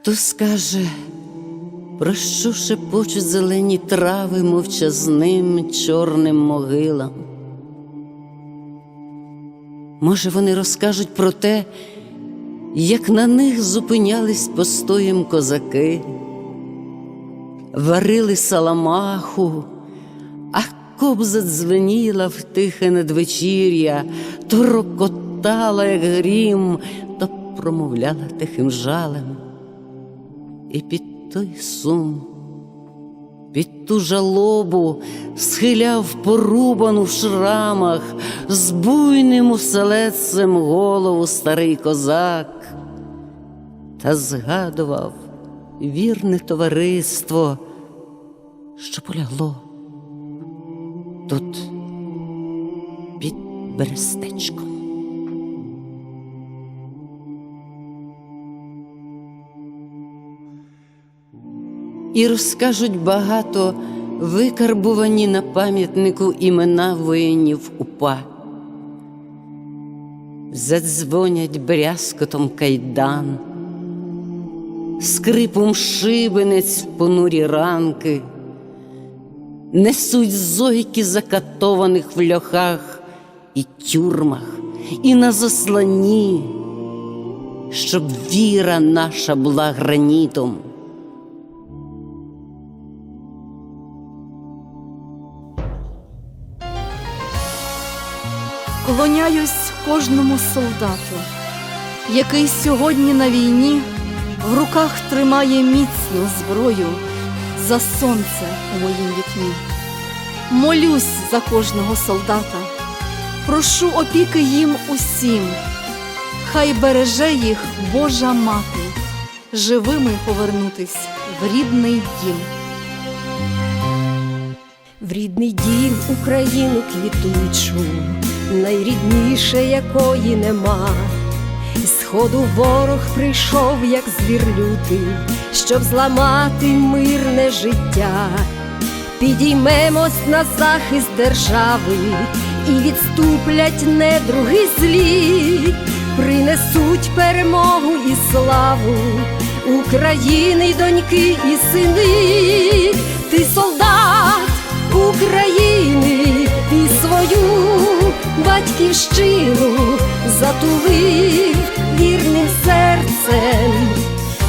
Хто скаже, про що шепочуть зелені трави мовчазним чорним могилам? Може, вони розкажуть про те, як на них зупинялись постоєм козаки, варили саламаху, а кобза дзвеніла в тихе надвечір'я, то рокотала, як грім, то промовляла тихим жалем. І під той сум, під ту жалобу схиляв порубану в шрамах з буйним оселедцем голову старий козак та згадував вірне товариство, що полягло тут під берестечком. І розкажуть багато викарбувані на пам'ятнику імена воїнів УПА. Задзвонять брязкотом кайдан, скрипом шибенець в понурі ранки, несуть зойки закатованих в льохах і тюрмах, і на засланні, щоб віра наша була гранітом. Клоняюсь кожному солдату, який сьогодні на війні в руках тримає міцну зброю за сонце у моїм вікні. Молюсь за кожного солдата, прошу опіки їм усім, хай береже їх Божа мати, живими повернутись в рідний дім. В рідний дім Україну квітучу, найрідніше якої нема. Із сходу ворог прийшов, як звір лютий, щоб зламати мирне життя. Підіймемось на захист держави і відступлять недруги злі, принесуть перемогу і славу України, доньки і сини, ти солдат України, ти свою батьківщину затулив вірним серцем,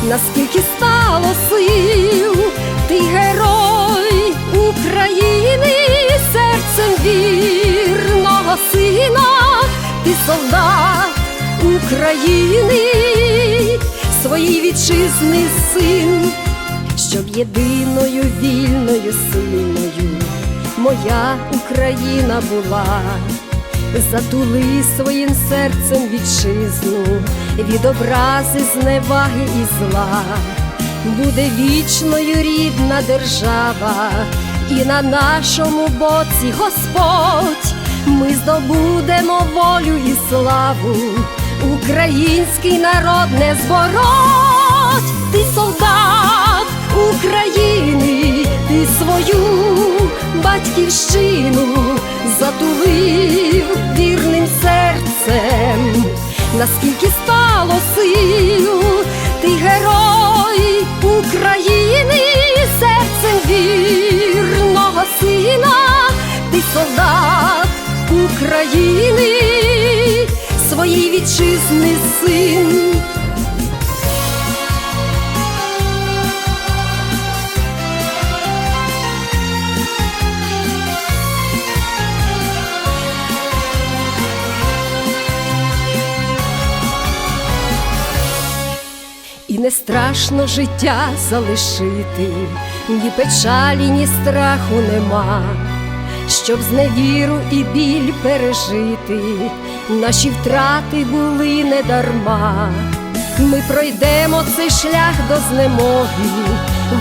наскільки стало сил, ти герой України, серцем вірного сина, ти солдат України, своїй вітчизни син щоб єдиною вільною сильною моя Україна була, затули своїм серцем вітчизну від образи, зневаги і зла, буде вічною рідна держава, і на нашому боці Господь. Ми здобудемо волю і славу, український народ не збороть, ти солдат. України, ти свою батьківщину затулив вірним серцем, наскільки стало сил, ти герой України, серцем вірного сина, ти солдат України, своїй вітчизни син. Страшно життя залишити, ні печалі, ні страху нема, щоб зневіру і біль пережити, наші втрати були недарма. Ми пройдемо цей шлях до знемоги,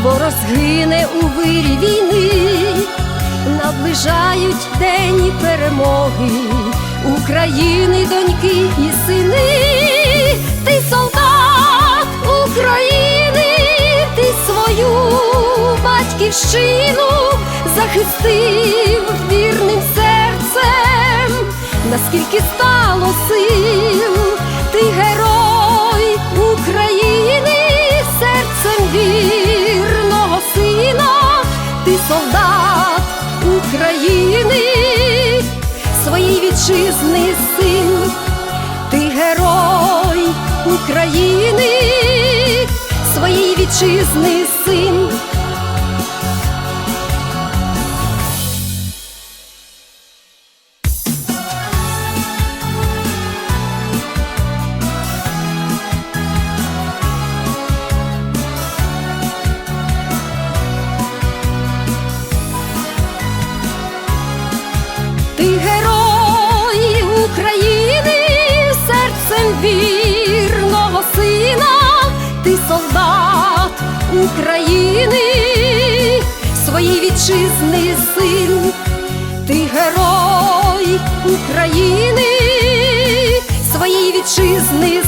ворог згине у вирі війни, наближають день перемоги, України, доньки і сини, України, ти свою батьківщину захистив вірним серцем, наскільки стало сил, ти герой України, серцем вірного сина, ти солдат України, своїй вітчизни син, ти герой України, вітчизни син. України, своїй вітчизни син, ти герой України, своїй вітчизни